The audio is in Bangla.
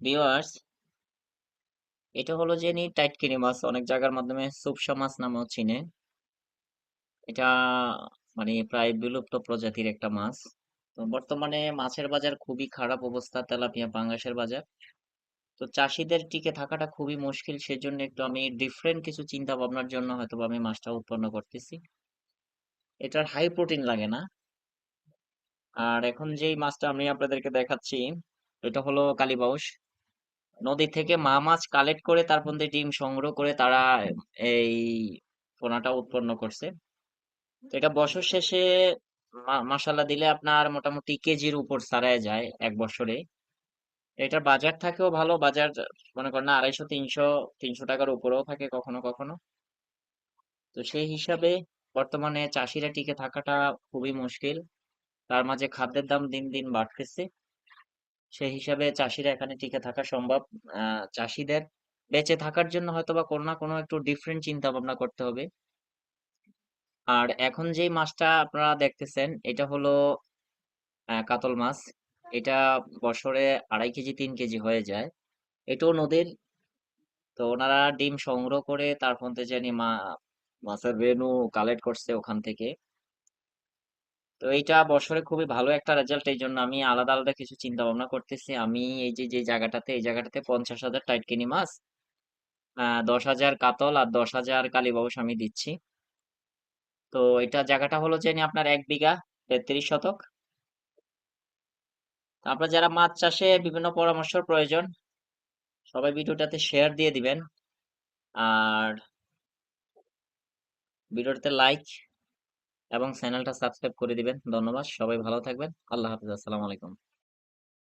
ভিউয়ার্স এটা হলো যে নি টাইটকিনি মাছ, অনেক জায়গার মাধ্যমে সুপসা মাছ নামেও চিনে। এটা মানে প্রায় বিলুপ্ত প্রজাতির একটা মাছ। তো বর্তমানে মাছের বাজার খুবই খারাপ অবস্থা, তেলাপিয়া পাঙ্গাসের বাজার। তো চাষীদের টিকে থাকাটা খুবই মুশকিল, সেজন্য একটু আমি ডিফারেন্ট কিছু চিন্তা ভাবনার জন্য হয়তোবা আমি মাছটা উৎপন্ন করতেছি। এটার হাই প্রোটিন লাগে না। আর এখন যেই মাছটা আমি আপনাদেরকে দেখাচ্ছি, এটা হলো কালীবাউস। নদী থেকে মা মাছ কালেক্ট করে তারপর ডিম সংগ্রহ করে তারা এই পোনাটা উৎপন্ন করছে। তো এটা বছর শেষে মা মাশাআল্লাহ দিলে আপনার মোটামুটি কেজির উপর ছাড়াইয়া যায় এক বছরে। এটার বাজার থাকেও ভালো বাজার মনে করেন না ২৫০ ৩০০ ৩০০ টাকার উপরেও থাকে কখনো, কখনো। তো সেই হিসাবে বর্তমানে চাষিরা টিকে থাকাটা খুবই মুশকিল। তার মাঝে খাদ্যের দাম দিন, দিন বাড়তেছে। সেই হিসাবে চাষিরা এখানে টিকে থাকা সম্ভব। চাষীদের বেঁচে থাকার জন্য হয়তো বা কোনো না কোনো একটু ডিফারেন্ট চিন্তা ভাবনা করতে হবে। আর এখন যেই মাছটা আপনারা দেখতেছেন, এটা হলো কাতল মাছ। এটা বছরে ২.৫ কেজি, তিন কেজি হয়ে যায়। এটাও নদীর। তো ওনারা ডিম সংগ্রহ করে তারপর দিয়ে জানি মা, মাছের রেণু কালেক্ট করছে ওখান থেকে। তো এইটা বছরে খুবই ভালো একটা রেজাল্ট এই জন্য আমি আলাদা, আলাদা কিছু চিন্তা ভাবনা করতেছি। আমি এই যে, যে জায়গাটাতে এই জায়গাটাতে পঞ্চাশ হাজার টাইট কিনি মাছ, দশ হাজার কাতল আর ১০,০০০ কালীবাউস আমি দিচ্ছি। তো এটা জায়গাটা হলো যে আপনার এক বিঘা ৩৩ শতক। আপনার যারা মাছ চাষে বিভিন্ন পরামর্শের প্রয়োজন সবাই ভিডিওটাতে শেয়ার দিয়ে দিবেন। আর ভিডিওটাতে লাইক এবং চ্যানেলটা সাবস্ক্রাইব করে দিবেন। ধন্যবাদ। সবাই ভালো থাকবেন। আল্লাহ হাফিজ আসসালামু আলাইকুম।